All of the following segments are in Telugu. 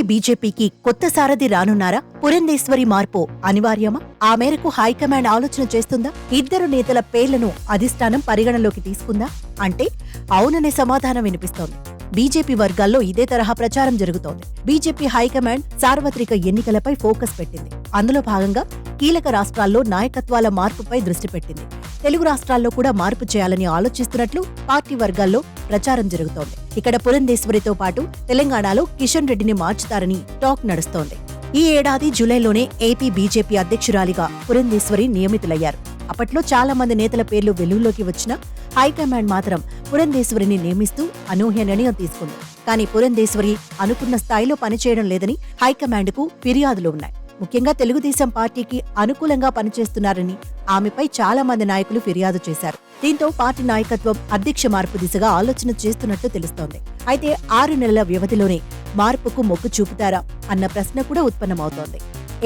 ఏపీ బీజేపీకి కొత్త సారథి రానున్నారా? పురంధేశ్వరి మార్పు అనివార్యమా? ఆ మేరకు హైకమాండ్ ఆలోచన చేస్తుందా? ఇద్దరు నేతల పేర్లను అధిష్టానం పరిగణలోకి తీసుకుందా? అంటే అవుననే సమాధానం వినిపిస్తోంది. బీజేపీ వర్గాల్లో ఇదే తరహా ప్రచారం జరుగుతోంది. బీజేపీ హైకమాండ్ సార్వత్రిక ఎన్నికలపై ఫోకస్ పెట్టింది. అందులో భాగంగా కీలక రాష్ట్రాల్లో నాయకత్వాల మార్పుపై దృష్టి పెట్టింది. తెలుగు రాష్ట్రాల్లో కూడా మార్పు చేయాలని ఆలోచిస్తున్నట్లు పార్టీ వర్గాల్లో ప్రచారం జరుగుతోంది. ఇక్కడ పురంధేశ్వరితో పాటు తెలంగాణలో కిషన్ రెడ్డిని మార్చుతారని టాక్ నడుస్తోంది. ఈ ఏడాది జూలైలోనే ఏపీ బీజేపీ అధ్యక్షురాలిగా పురంధేశ్వరి నియమితులయ్యారు. అప్పట్లో చాలా మంది నేతల పేర్లు వెలుగులోకి వచ్చిన హైకమాండ్ మాత్రం పురంధేశ్వరిని నియమిస్తూ అనూహ్య నిర్ణయం తీసుకుంది. కానీ పురంధేశ్వరి అనుకున్న స్థాయిలో పనిచేయడం లేదని హైకమాండ్కు ఫిర్యాదులు ఉన్నాయి. ముఖ్యంగా తెలుగుదేశం పార్టీకి అనుకూలంగా పనిచేస్తున్నారని ఆమెపై చాలా మంది నాయకులు ఫిర్యాదు చేశారు. దీంతో పార్టీ నాయకత్వం అధ్యక్ష మార్పు దిశగా ఆలోచన చేస్తున్నట్టు తెలుస్తోంది. అయితే ఆరు నెలల వ్యవధిలోనే మార్పుకు మొగ్గు చూపుతారా అన్న ప్రశ్న కూడా ఉత్పన్నమవుతోంది.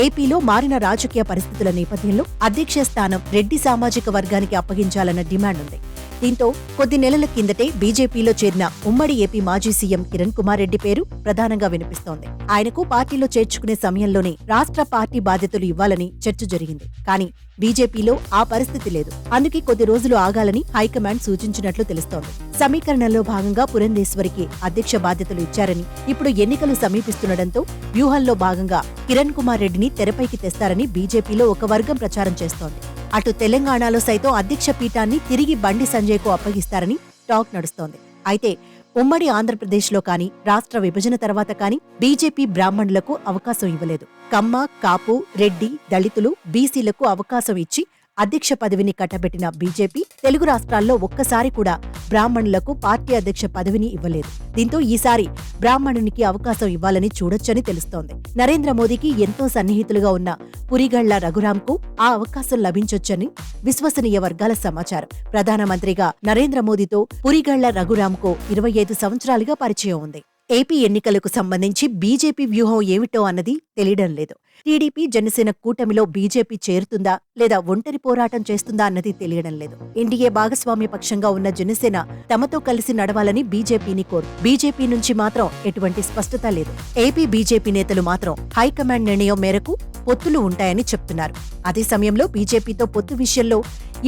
ఏపీలో మారిన రాజకీయ పరిస్థితుల నేపథ్యంలో అధ్యక్ష స్థానం రెడ్డి సామాజిక వర్గానికి అప్పగించాలన్న డిమాండ్ ఉంది. దీంతో కొద్ది నెలల కిందటే బీజేపీలో చేరిన ఉమ్మడి ఏపీ మాజీ సీఎం కిరణ్ కుమార్ రెడ్డి పేరు ప్రధానంగా వినిపిస్తోంది. ఆయనకు పార్టీలో చేర్చుకునే సమయంలోనే రాష్ట్ర పార్టీ బాధ్యతలు ఇవ్వాలని చర్చ జరిగింది. కానీ బీజేపీలో ఆ పరిస్థితి లేదు. అందుకే కొద్ది రోజులు ఆగాలని హైకమాండ్ సూచించినట్లు తెలుస్తోంది. సమీకరణలో భాగంగా పురంధేశ్వరికి అధ్యక్ష బాధ్యతలు ఇచ్చారని ఇప్పుడు ఎన్నికలు సమీపిస్తుండటంతో వ్యూహంలో భాగంగా కిరణ్ కుమార్ రెడ్డిని తెరపైకి తెస్తారని బీజేపీలో ఒక వర్గం ప్రచారం చేస్తోంది. అటు తెలంగాణలో సైతం అధ్యక్ష పీఠాన్ని తిరిగి బండి సంజయ్కు అప్పగిస్తారని టాక్ నడుస్తోంది. అయితే ఉమ్మడి ఆంధ్రప్రదేశ్లో కానీ రాష్ట్ర విభజన తర్వాత కానీ బీజేపీ బ్రాహ్మణులకు అవకాశం ఇవ్వలేదు. కమ్మ కాపు రెడ్డి దళితులు బీసీలకు అవకాశం ఇచ్చి అధ్యక్ష పదవిని కట్టబెట్టిన బీజేపీ తెలుగు రాష్ట్రాల్లో ఒక్కసారి కూడా బ్రాహ్మణులకు పార్టీ అధ్యక్ష పదవిని ఇవ్వలేదు. దీంతో ఈసారి బ్రాహ్మణునికి అవకాశం ఇవ్వాలని చూడొచ్చని తెలుస్తోంది. నరేంద్ర మోదీకి ఎంతో సన్నిహితులుగా ఉన్న పురిగళ్ళ రఘురాంకు ఆ అవకాశం లభించొచ్చని విశ్వసనీయ వర్గాల సమాచారం. ప్రధానమంత్రిగా నరేంద్ర మోదీతో పురిగళ్ళ రఘురాంకు ఇరవై ఐదు సంవత్సరాలుగా పరిచయం ఉంది. ఏపీ ఎన్నికలకు సంబంధించి బీజేపీ వ్యూహం ఏమిటో అన్నది తెలియడం లేదు. టీడీపీ జనసేన కూటమిలో బీజేపీ చేరుతుందా లేదా ఒంటరి పోరాటం చేస్తుందా అన్నది తెలియడం లేదు. ఎన్డీఏ భాగస్వామ్య పక్షంగా ఉన్న జనసేన తమతో కలిసి నడవాలని బీజేపీని కోరు బీజేపీ నుంచి మాత్రం ఎటువంటి స్పష్టత లేదు. ఏపీ బీజేపీ నేతలు మాత్రం హైకమాండ్ నిర్ణయం మేరకు పొత్తులు ఉంటాయని చెప్తున్నారు. అదే సమయంలో బీజేపీతో పొత్తు విషయంలో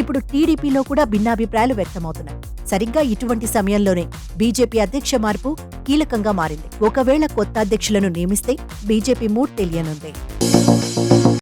ఇప్పుడు టీడీపీలో కూడా భిన్నాభిప్రాయాలు వ్యక్తమవుతున్నాయి. సరిగ్గా ఇటువంటి సమయంలోనే బీజేపీ అధ్యక్ష మార్పు కీలకంగా మారింది. ఒకవేళ కొత్త అధ్యక్షులను నియమిస్తే బీజేపీ మూడ్ తెలియనుంది.